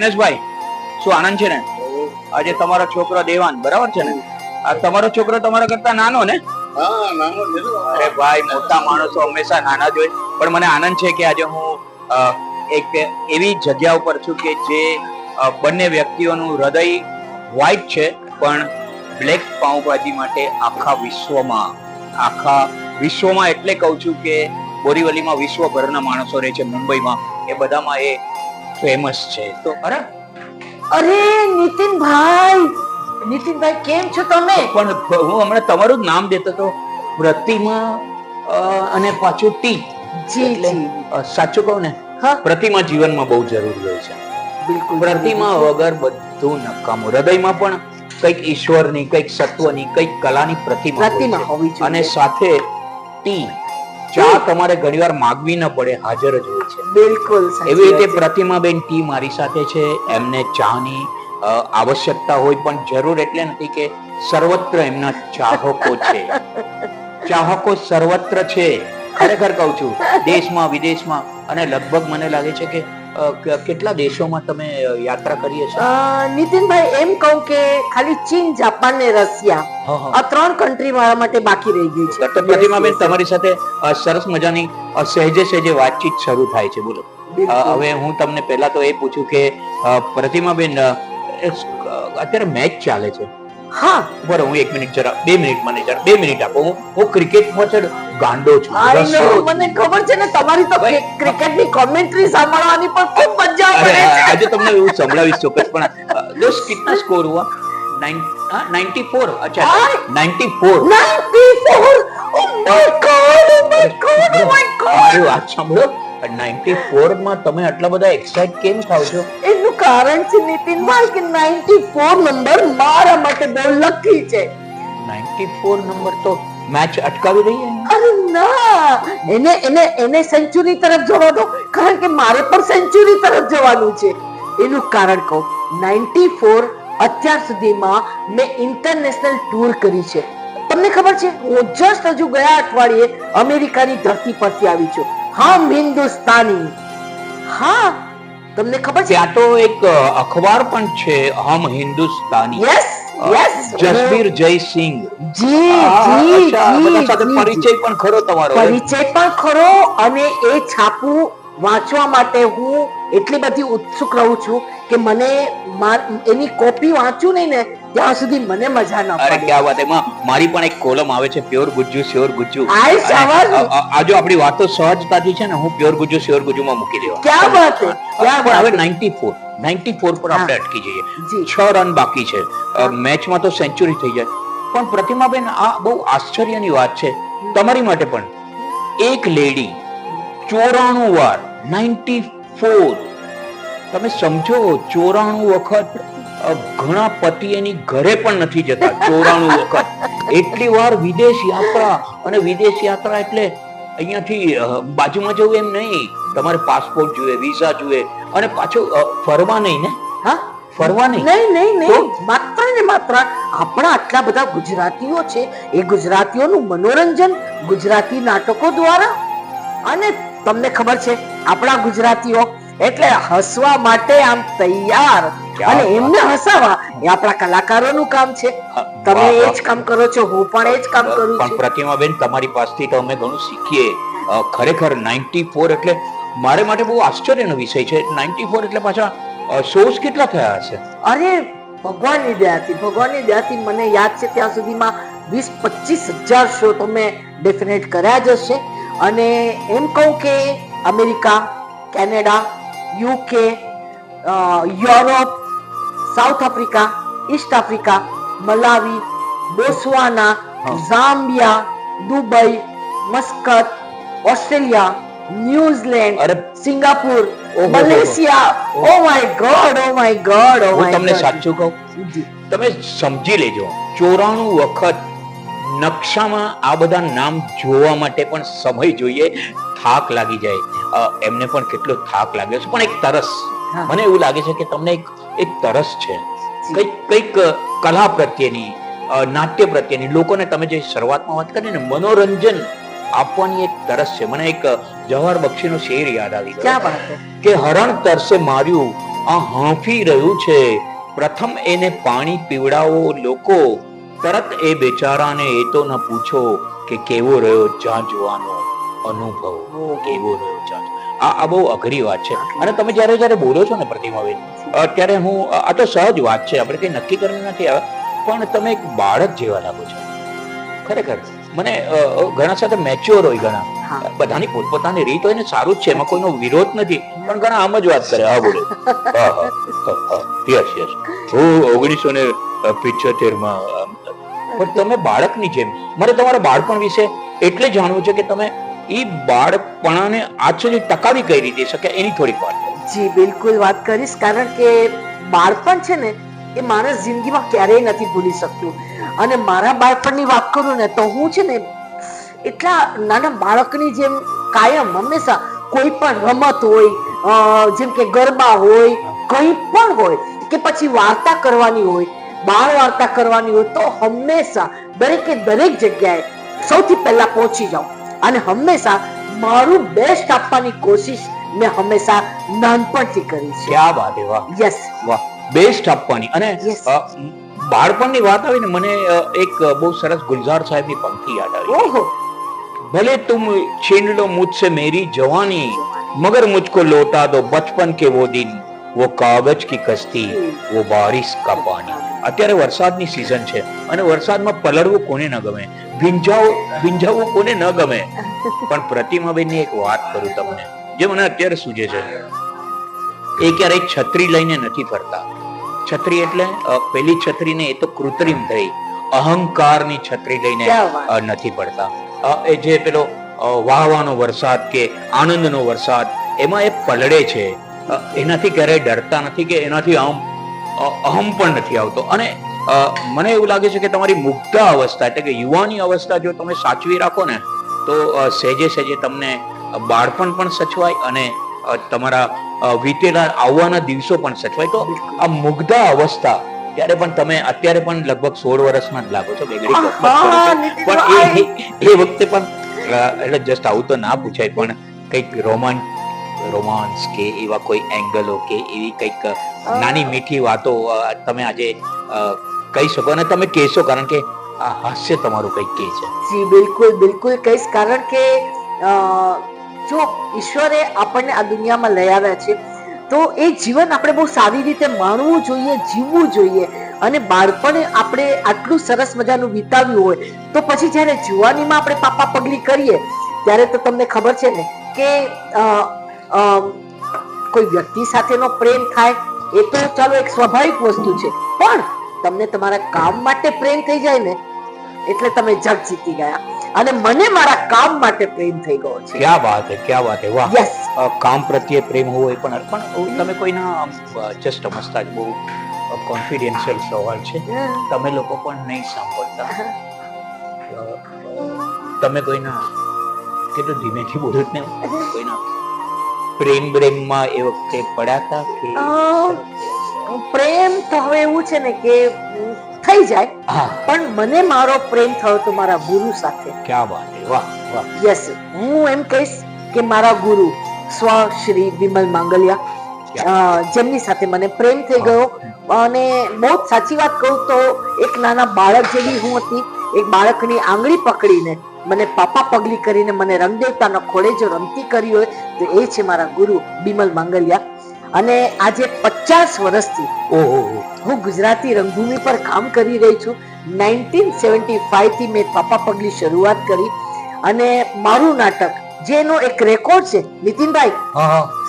જિગ્નેશભાઈ શું આનંદ છે ને? આજે તમારો છોકરો દેવાન બરાબર છે ને? આ તમારો છોકરો તમારા કરતા નાનો ને. અરે ભાઈ મોટા માણસો હંમેશા નાના જ હોય. પણ મને આનંદ છે કે આજે હું એક એવી જગ્યા ઉપર છું કે જે બંને વ્યક્તિઓનું હૃદય વ્હાઈટ છે પણ બ્લેક પાઉંભાજી માટે આખા વિશ્વમાં આખા વિશ્વમાં એટલે કહું છું કે બોરીવલીમાં વિશ્વભરના માણસો રહે છે મુંબઈમાં. એ બધામાં એ ફેમસ છે. તો અરે અરે નીતિનભાઈ! નીતિનભાઈ કેમ છો તમે? પણ હું હમણાં તમારું જ નામ દેતો તો પ્રતિમા અને પાછું ટી. જી જી. સાચું કહું ને હા. પ્રતિમા જીવનમાં બહુ જરૂરી હોય છે. બિલકુલ પ્રતિમા વગર બધું નકામું. હૃદયમાં પણ કંઈક ઈશ્વરની કંઈક સત્વની કંઈક કલાની પ્રતિમા પ્રતિમા. હોવી જોઈએ. અને સાથે ટી. ચા તમારે ઘણીવાર માગવી ન પડે હાજર જ હોય છે. બિલકુલ એવી રીતે પ્રતિમાબેન ટી મારી સાથે છે એમને ચાની આવશ્યકતા હોય પણ જરૂર એટલે નથી કે સર્વત્ર એમના ચાહકો છે. ચાહકો સર્વત્ર છે. ખરેખર કહું છું દેશમાં વિદેશમાં અને લગભગ મને લાગે છે કે- કેટલા દેશોમાં તમે યાત્રા કરીએ છો? નીતિનભાઈ એમ કહું કે ખાલી ચીન જાપાન ને રશિયા. આ ત્રણ કન્ટ્રી મારા માટે બાકી રહી ગઈ છે. તો પ્રતિમાબેન તમારી સાથે સરસ મજાની સહેજે સહેજે વાતચીત શરૂ થાય છે બોલો. હવે હું તમને પહેલા તો એ પૂછું કે પ્રતિમા પ્રતિમાબેન અ, અત્યારે મેચ ચાલે છે. હા બરો હું એક મિનિટ જરા બે મિનિટ મને જરા બે મિનિટ આપો. હું ક્રિકેટ પાછળ ગાંડો છું મને ખબર છે ને તમારી તો ક્રિકેટની કોમેન્ટ્રી સાંભળવાની પણ ખૂબ મજા આવે છે. આજે તમને એવું સંભળાવીશ ચોક્કસ પણ દોસ્ત કેટલા સ્કોર હુઆ? 94 અચ્છા 94 94 ઓ my god oh my god oh my god વાત 94 માં તમે આટલા બધા એક્સાઇટ કેમ થાવ છો? એનું કારણ છે નીતિનભાઈ કે 94 નંબર મારા માટે બહુ લકી છે. 94 નંબર તો મેચ અટકાવી રહી છે અરે ના! એને એને એને સેન્ચુરી તરફ જવા દો કારણ કે મારે પણ સેન્ચુરી તરફ જવાનું છે. એનું કારણ કહું 94 અત્યાર સુધીમાં મેં ઇન્ટરનેશનલ ટૂર કરી છે. તમને ખબર છે હું જસ્ટ હજુ ગયા અઠવાડિયે અમેરિકાની ધરતી પરથી આવી છું. હમ હિન્દુસ્તાની. હા તમને ખબર છે? આ તો એક અખબાર પણ છે હમ હિન્દુસ્તાની. યસ યસ જસબીર જયસિંહ જી જી બધા સાથે. પરિચય પણ ખરો તમારો પરિચય પણ ખરો અને એ છાપું વાંચવા માટે હું એટલી બધી ઉત્સુક રહું છું કે મને એની કોપી વાંચું નહીં ને ત્યાં સુધી મને મજા ન અરે ક્યાં વાત એમાં મારી પણ એક કોલમ આવે છે પ્યોર ગુજ્જુ શ્યોર ગુજ્જુ. આય અને શાબાશ. આ- આ- આ જો આપણી વાતો સહજતાથી છે ને હું પ્યોર ગુજ્જુ શ્યોર ગુજ્જુમાં મૂકી દેવા ક્યાં વાત પણ હવે વાત 94 94 પર આપણે અટકી જઈએ. છ રન બાકી છે. મેચમાં તો સેન્ચુરી થઈ જાય. પણ પ્રતિમાબેન આ બહુ આશ્ચર્યની વાત છે. તમારી માટે પણ. એક લેડી ચોરાણું વાર 94 તમે સમજો ચોરાણું વખત ઘણા પતિ એની ઘરે પણ નથી જતા ચોરાણું વખત. એટલી વાર વિદેશ યાત્રા અને વિદેશ યાત્રા એટલે અહીંયાથી બાજુમાં જવું એમ નહીં. તમારે પાસપોર્ટ જોઈએ વિઝા જોઈએ અને પાછું ફરવા નહીં ને? હા? ફરવા નહીં? નહીં નહીં નહીં. માત્ર ને માત્ર આપણા આટલા બધા ગુજરાતીઓ છે એ ગુજરાતીઓનું મનોરંજન ગુજરાતી નાટકો દ્વારા. અને તમને ખબર છે આપણા ગુજરાતીઓ એટલે હસવા માટે આમ તૈયાર. અને એમને હસાવા. એ આપણા કલાકારોનું કામ છે. તમે એ જ કામ કરો છો હું પણ એ જ કામ કરું પણ છું. પ્રતિમાબેન તમારી પાસેથી તો અમે ઘણું શીખીએ. ખરેખર 94 એટલે મારે માટે બહુ આશ્ચર્યનો વિષય છે. 94 એટલે પાછા શોઝ કેટલા થયા હશે? અરે ભગવાનની દયાથી ભગવાનની દયાથી મને યાદ છે ત્યાં સુધીમાં વીસ પચીસ હજાર શો તો મેં ડેફિનેટ કર્યા જ હશે. અને એમ કહું કે America Canada UK Europe South Africa East Africa Malawi Botswana Zambia Dubai Muscat Australia New Zealand અરે Singapore Malaysia. Oh my god oh my god oh હું માય તમને ગોડ સાચું કહું? તમે સમજી લેજો ચોરાણું વખત નકશામાં આ બધા નામ જોવા માટે પણ સમય જોઈએ થાક લાગી જાય. અ, એમને પણ કેટલો થાક લાગ્યો છે. પણ એક તરસ. હા. મને એવું લાગે છે કે તમને એક એક તરસ છે. કંઈક કંઈક કલા પ્રત્યેની નાટ્ય પ્રત્યેની લોકોને તમે જે શરૂઆતમાં વાત કરી ને મનોરંજન આપવાની એક તરસ છે. મને એક જવાહર બક્ષીનો શેર યાદ આવી ગયો. કે હરણ તરસે માર્યું આ હાંફી રહ્યું છે. પ્રથમ એને પાણી પીવડાવો લોકો તરત એ બેચારાને એ તો ન પૂછો કે કેવો રહ્યો જાંજવાનો અનુભવ. કેવો રહ્યો જાંજ આ આ બહુ અઘરી વાત છે. અને તમે જ્યારે જ્યારે બોલો છો ને પ્રતિમાબેન અત્યારે હું આ તો સહજ વાત છે. આપણે કંઈ નક્કી કરવું નથી આવે પણ તમે એક બાળક જેવા લાગો છો. ખરેખર. મને ઘણા સાથે મેચ્યોર હોય ઘણા. બધાની પોતપોતાની રીત હોય ને સારું જ છે. એમાં કોઈનો વિરોધ નથી. પણ ઘણા આમ જ વાત કરે. હા બોલે. યસ યસ હું ઓગણીસો ને પિક્ચોતેરમાં પણ તમે બાળકની જેમ. મારે તમારા બાળપણ વિશે એટલે જાણવું છે કે તમે એ બાળપણાને આચરી ટકાવી કઈ રીતે શકે એની થોડીક વાત જી, બિલકુલ વાત કરીશ. કારણ કે બાળપણ છે ને, એ માણસ જિંદગીમાં ક્યારેય નથી ભૂલી શકતું અને મારા બાળપણની વાત કરું ને, તો હું છે ને, એટલા નાના બાળકની જેમ કાયમ હંમેશા કોઈ પણ રમત હોય જેમ કે ગરબા હોય, કંઈ પણ હોય, કે પછી વાર્તા કરવાની હોય, બાળ વાર્તા કરવાની હોય, તો હંમેશા દરેકે દરેક જગ્યાએ સૌથી પહેલા પહોંચી જાઉં. અને હંમેશા મારું બેસ્ટ આપવાની કોશિશ મેં હંમેશા નાનપણથી કરી છે ક્યાં વાત એ વાહ યસ વાહ બેસ્ટ આપવાની અને Yes. અ, બાળપણની વાત આવી ને મને અ, એક અ, બહુ સરસ ગુલઝાર સાહેબની પંક્તિ યાદ આવી ઓહો भले तुम छीन लो मुझसे मेरी जवानी मगर मुझको लौटा दो बचपन के वो दिन वो कागज की कश्ती वो बारिश का पानी અત્યારે વરસાદની સિઝન છે અને વરસાદમાં પલળવું કોને ન ગમે? ભીંજાવું ભીંજાવું કોને ન ગમે? પણ પ્રતિમાબેનની એક વાત કરું તમને જે મને અત્યારે સૂજે છે. એ ક્યારેય છત્રી લઈને નથી ફરતા. છત્રી એટલે પેલી છત્રીને એ તો કૃત્રિમ થઈ અહંકારની છત્રી લઈને નથી પડતા એ જે પેલો વાહવાનો વરસાદ કે આનંદનો વરસાદ એમાં એ પલળે છે. એનાથી ક્યારેય ડરતા નથી કે એનાથી આમ અહમ પણ નથી આવતો. અને મને એવું લાગે છે કે તમારી મુગ્ધા અવસ્થા એટલે કે યુવાની અવસ્થા જો તમે સાચવી રાખો ને તો સહેજે સહેજે તમને બાળપણ પણ સચવાય અને તમારા વીતેલા આવવાના દિવસો પણ સચવાય. તો આ મુગ્ધા અવસ્થા ત્યારે પણ તમે અત્યારે પણ લગભગ સોળ વર્ષના જ લાગો છો. પણ એ એ વખતે પણ એટલે જસ્ટ આવું તો ના પૂછાય પણ કંઈક રોમાન રોમાન્સ કે એવા કોઈ એંગલો કે એવી કંઈક નાની મીઠી વાતો તમે આજે કહી શકો અને તમે કહેશો કારણ કે આ હાસ્ય તમારું કંઈક કહે છે. જી બિલકુલ બિલકુલ કહીશ. કારણ કે જો ઈશ્વરે આપણને આ દુનિયામાં લઈ આવ્યા છે તો એ જીવન આપણે બહુ સારી રીતે માણવું જોઈએ જીવવું જોઈએ. અને બાળપણે આપણે આટલું સરસ મજાનું વિતાવ્યું હોય તો પછી જ્યારે જુવાનીમાં આપણે પાપા પગલી કરીએ ત્યારે તો તમને ખબર છે ને કે કોઈ વ્યક્તિ સાથેનો પ્રેમ થાય એ તો ચાલો એક સ્વાભાવિક વસ્તુ છે. પણ તમને તમારા કામ માટે પ્રેમ થઈ જાય ને એટલે તમે જગ જીતી ગયા. અને મને મારા કામ માટે પ્રેમ થઈ ગયો છે. ક્યાં વાત હે ક્યાં વાત હે વાહ. યસ કામ પ્રત્યે પ્રેમ હોવો એ પણ અર્પણ. તમે કોઈના જસ્ટ સમજતા જ બહુ કોન્ફિડેન્શિયલ સવાલ છે. તમે લોકો પણ નહીં સાંભળતા. તમે કોઈના કેટલું ધીમેથી બોલું ને કોઈના પ્રેમ પ્રેમમાં એ વખતે પડ્યા હતા કે પ્રેમ તો હવે એવું છે ને કે થઈ જાય પણ મને મારો પ્રેમ થયો તો મારા ગુરુ સાથે. ક્યાં વાત વાહ વાહ. યસ હું એમ કહીશ કે મારા ગુરુ સ્વ શ્રી વિમલ માંગલિયા જેમની સાથે મને પ્રેમ થઈ ગયો. અને બહુ જ સાચી વાત કહું તો એક નાના બાળક જેવી હું હતી. એક બાળકની આંગળી પકડીને મને પાપા પગલી કરીને મને રંગદેવતાનો ખોળે જો રમતી કરી હોય તો એ છે મારા ગુરુ બિમલ માંગલિયા. અને આજે પચાસ વર્ષથી હું ગુજરાતી રંગભૂમિ પર કામ કરી રહી છું. નાઇન્ટીન સેવન્ટી થી મેં પાપા પગલી શરૂઆત કરી. અને મારું નાટક જેનો એક રેકોર્ડ છે નીતિનભાઈ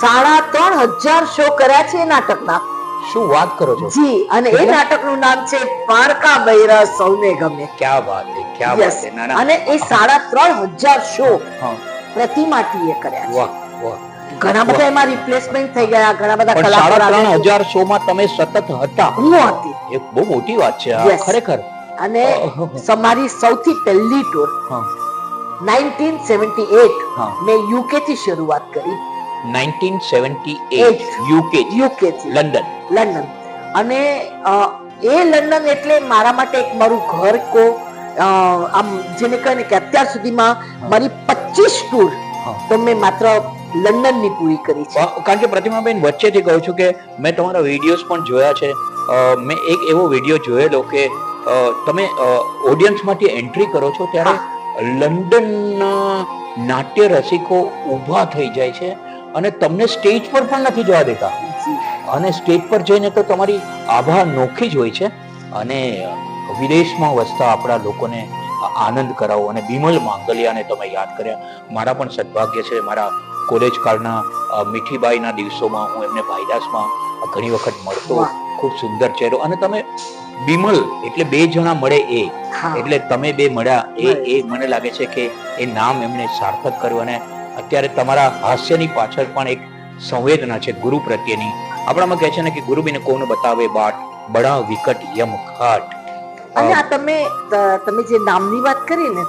સાડા ત્રણ હજાર શો કર્યા છે એ નાટકના. શું વાત કરો છો? જી અને એ નાટકનું નામ છે પારકા બૈરા સૌને ગમે. ક્યાં વાત છે ક્યાં વાત છે? અને એ સાડા ત્રણ હજાર શો પ્રતિમાટીએ કર્યા છે. વાહ વાહ. ઘણા બધા એમાં રિપ્લેસમેન્ટ થઈ ગયા ઘણા બધા કલાકારો સાડા હજાર શો માં તમે સતત હતા. હું હતી. એક બહુ મોટી વાત છે આ ખરેખર. અને તમારી મારી સૌથી પહેલી ટૂર 1978 મેં યુકે થી શરૂઆત કરી. 1978 યુકે યુકે લંડન લંડન અને એ લંડન એટલે મારા માટે એક મારું ઘર કો આમ જેને કહે ને કે અત્યાર સુધીમાં મારી 25 ટૂર. તો મેં માત્ર લંડનની પૂરી કરી છે. કારણ કે પ્રતિમાબેન વચ્ચેથી કહું છું કે મેં તમારા વિડીયોઝ પણ જોયા છે. મેં એક એવો વીડિયો જોયેલો કે તમે ઓડિયન્સમાંથી એન્ટ્રી કરો છો ત્યારે લંડનના નાટ્ય રસિકો ઊભા થઈ જાય છે. અને તમને સ્ટેજ પર પણ નથી જવા દેતા. અને સ્ટેજ પર જઈને તો તમારી આભા નોખી જ હોય છે અને વિદેશમાં વસતા આપણા લોકોને આનંદ કરાવો અને બિમલ માંગલિયાને તમે યાદ કર્યા. મારા પણ સદભાગ્ય છે મારા કોલેજ કાળના મીઠીબાઈના દિવસોમાં હું એમને ભાઈદાસમાં ઘણી વખત મળતો ખૂબ સુંદર ચહેરો. અને તમે બિમલ એટલે બે જણા મળે એ. એટલે તમે બે મળ્યા એ એ મને લાગે છે કે એ નામ એમને સાર્થક કર્યું અને અત્યારે તમારા હાસ્યની પાછળ પણ એક સંવેદના છે ગુરુ પ્રત્યેની. આપણામાં કહે છે ને કે ગુરુ બિન કોણ બતાવે બાટ? બડા વિકટ યમ ખાટ. અને આ તમે તમે જે નામની વાત કરી ને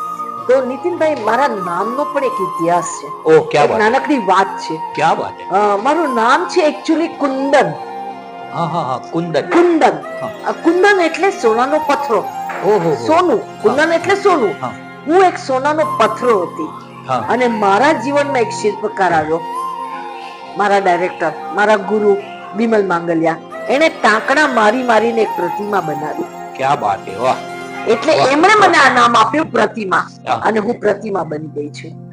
તો નીતિનભાઈ મારા નામનો પણ એક ઇતિહાસ છે. ઓ ક્યાં વાત? નાનકડી વાત છે. ક્યા વાત મારું નામ છે એકચ્યુઅલી કુંદન. હા હા હા કુંદન. કુંદન. આ કુંદન એટલે સોનાનો પથરો ઓહો સોનું. કુંદન એટલે સોનું. હા. એક સોનાનો પથરો હતી. અને મારા જીવનમાં એક શિલ્પકાર આવ્યો. મારા ડાયરેક્ટર મારા ગુરુ બિમલ માંગલિયા. એને ટાંકણા મારી મારીને એક પ્રતિમા બનાવી. ક્યાં બાત હે? વાહ. એટલે એમણે મને આ નામ આપ્યું પ્રતિમા. અને હું પ્રતિમા બની ગઈ છું.